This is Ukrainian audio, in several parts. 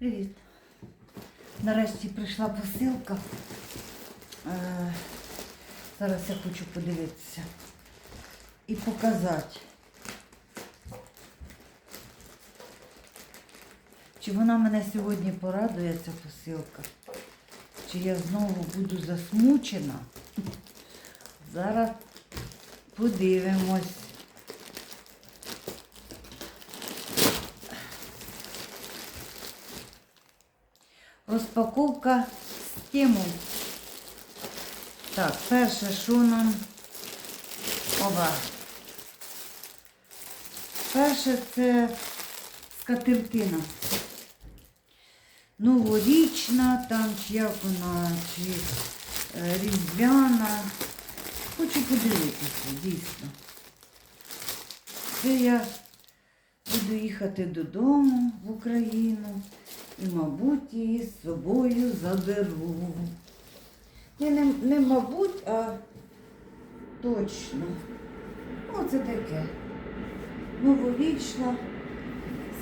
Привіт. Нарешті прийшла посилка. Е, зараз я хочу подивитися і показати. Чи вона мене сьогодні порадує, ця посилка? Чи я знову буду засмучена? Зараз подивимось. Розпаковка стимул. Так, перше, що нам. Оба. Перше це скатертина. Новорічна, там чи як вона, чи е, різдвяна. Хочу подивитися, дійсно. Це я буду їхати додому в Україну мабуть, її з собою заберу. Ні, не, не мабуть, а точно. Оце таке. Новорічна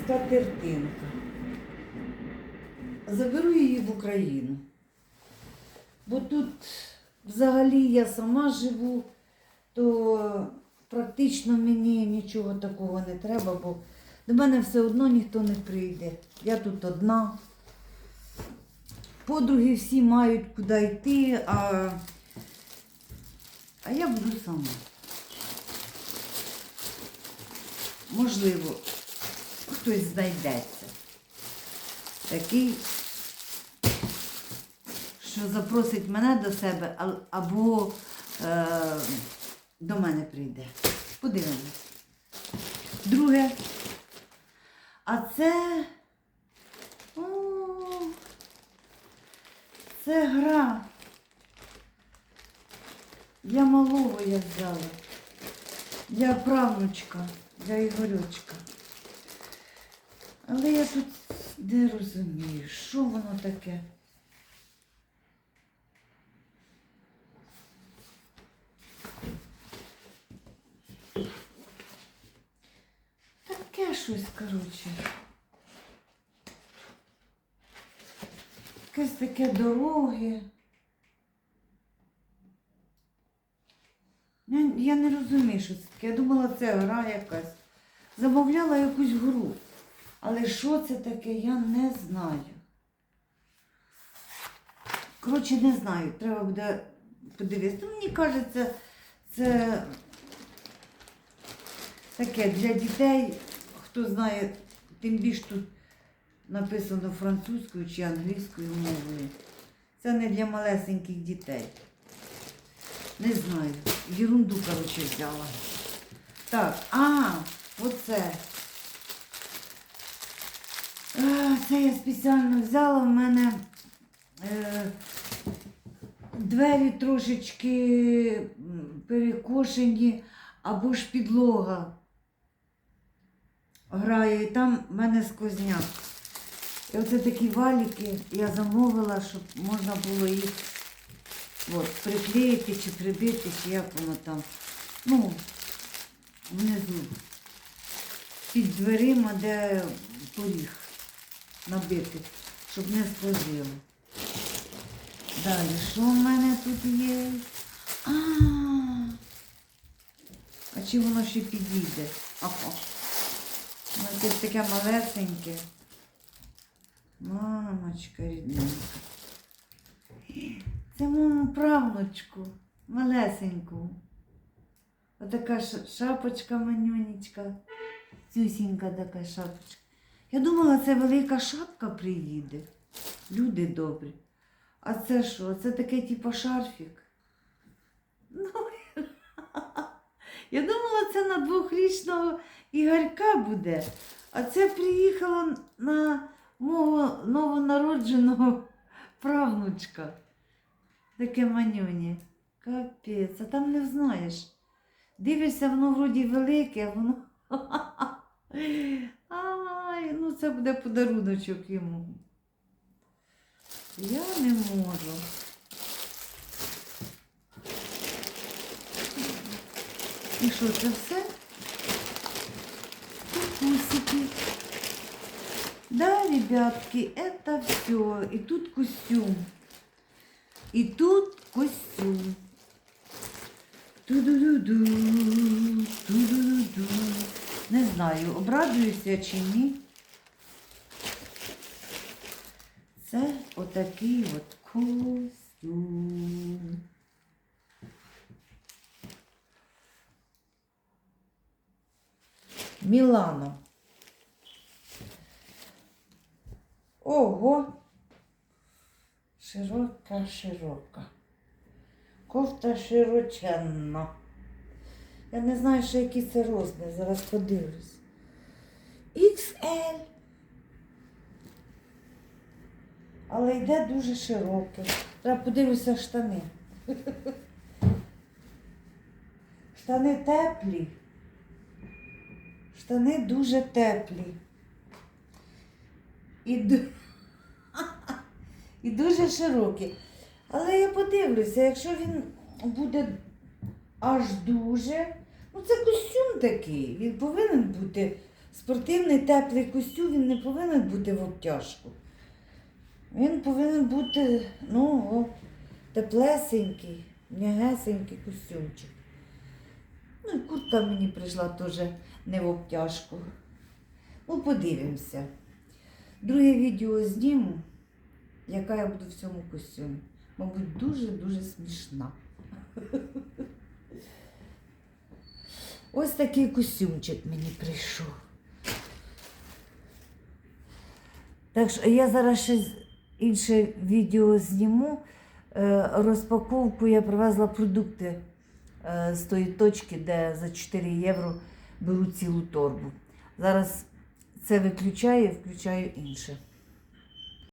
скатертинка. Заберу її в Україну. Бо тут взагалі я сама живу, то практично мені нічого такого не треба, бо до мене все одно ніхто не прийде. Я тут одна. Подруги всі мають куди йти, а, а я буду сама. Можливо, хтось знайдеться. Такий, що запросить мене до себе або е, до мене прийде. Подивимось. Друге. А це. О, це гра. Я малого я взяла. Я правнучка, я Ігорючка. Але я тут не розумію, що воно таке. Щось, коротше. Якесь таке дороги. Я, я не розумію, що це таке. Я думала, це гра якась. Замовляла якусь гру. Але що це таке, я не знаю. Коротше, не знаю. Треба буде подивитися. Ну, мені кажеться, це таке для дітей, хто знає, тим більше тут написано французькою чи англійською мовою. Це не для малесеньких дітей. Не знаю. Єрунду, коротше, взяла. Так, а, оце. Це я спеціально взяла. В мене е, двері трошечки перекошені, або ж підлога грає, і там в мене сквозняк. І оце такі валіки я замовила, щоб можна було їх от, приклеїти чи прибити, чи як воно там. Ну, внизу. Під дверима, де поріг набити, щоб не сквозило. Далі, що в мене тут є? А, а чи воно ще підійде? Ага. Якесь таке малесеньке. Мамочка рідненька. Це маму правнучку, малесеньку. Отака шапочка манюнечка. Цюсінька така шапочка. Я думала, це велика шапка приїде. Люди добрі. А це що? Це таке типу шарфік. Ну, я думала, це на двохрічного Ігорька буде. А це приїхало на мого новонародженого правнучка. Таке манюні. Капець, а там не знаєш. Дивишся, воно вроді велике, а воно. Ай, ну це буде подаруночок йому. Я не можу. І що, це все? Кукусики. Да, ребятки, это все. І тут костюм. І тут костюм. Ту-ду-ду-ду, ту-ду-ду-ду. Не знаю, обрадуюся чи ні. Це отакий от костюм. Мілано. Ого. Широка, широка. Кофта широченна. Я не знаю, що який це розмір, зараз подивлюсь. XL. Але йде дуже широке. Треба подивлюся штани. Штани теплі. Штани дуже теплі. І, і дуже широкі. Але я подивлюся, якщо він буде аж дуже. Ну, це костюм такий. Він повинен бути спортивний теплий костюм, він не повинен бути в обтяжку. Він повинен бути, ну, о, теплесенький, м'ягесенький костюмчик. Ну і куртка мені прийшла теж не в обтяжку. Ну, подивимося. Друге відео зніму, яка я буду в цьому костюмі. Мабуть, дуже-дуже смішна. Ось такий костюмчик мені прийшов. Так що я зараз ще інше відео зніму. Е, Розпаковку я привезла продукти з тої точки, де за 4 євро беру цілу торбу. Зараз це виключаю включаю інше.